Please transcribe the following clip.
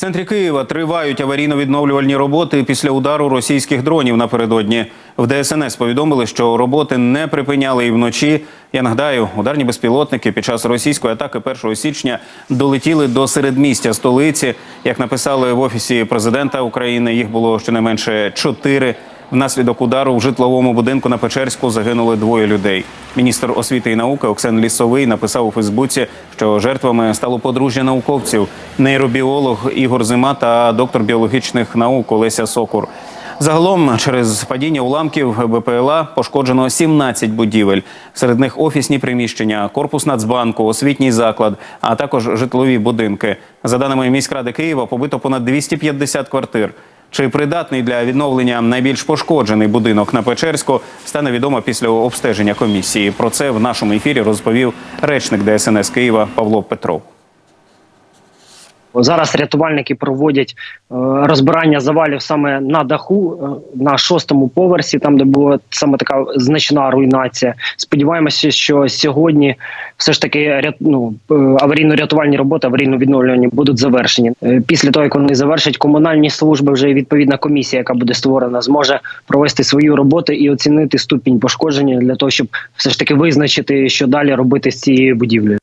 центрі Києва тривають аварійно-відновлювальні роботи після удару російських дронів напередодні. В ДСНС повідомили, що роботи не припиняли і вночі. Я нагадаю, ударні безпілотники під час російської атаки 1 січня долетіли до середмістя столиці. Як написали в офісі президента України, їх було щонайменше чотири. Внаслідок удару в житловому будинку на Печерську загинули двоє людей. Міністр освіти і науки Оксен Лісовий написав у Фейсбуці, що жертвами стало подружжя науковців, нейробіолог Ігор Зима та доктор біологічних наук Олеся Сокур. Загалом через падіння уламків БПЛА пошкоджено 17 будівель. Серед них офісні приміщення, корпус Нацбанку, освітній заклад, а також житлові будинки. За даними міськради Києва, побито понад 250 квартир. Чи придатний для відновлення найбільш пошкоджений будинок на Печерську, стане відомо після обстеження комісії. Про це в нашому ефірі розповів речник ДСНС Києва Павло Петров. Зараз рятувальники проводять е, розбирання завалів саме на даху е, на шостому поверсі, там де була саме така значна руйнація. Сподіваємося, що сьогодні все ж таки ну, е, аварійно-рятувальні роботи, аварійно-відновлювані будуть завершені. Після того, як вони завершать комунальні служби, вже відповідна комісія, яка буде створена, зможе провести свою роботу і оцінити ступінь пошкодження для того, щоб все ж таки визначити, що далі робити з цією будівлею.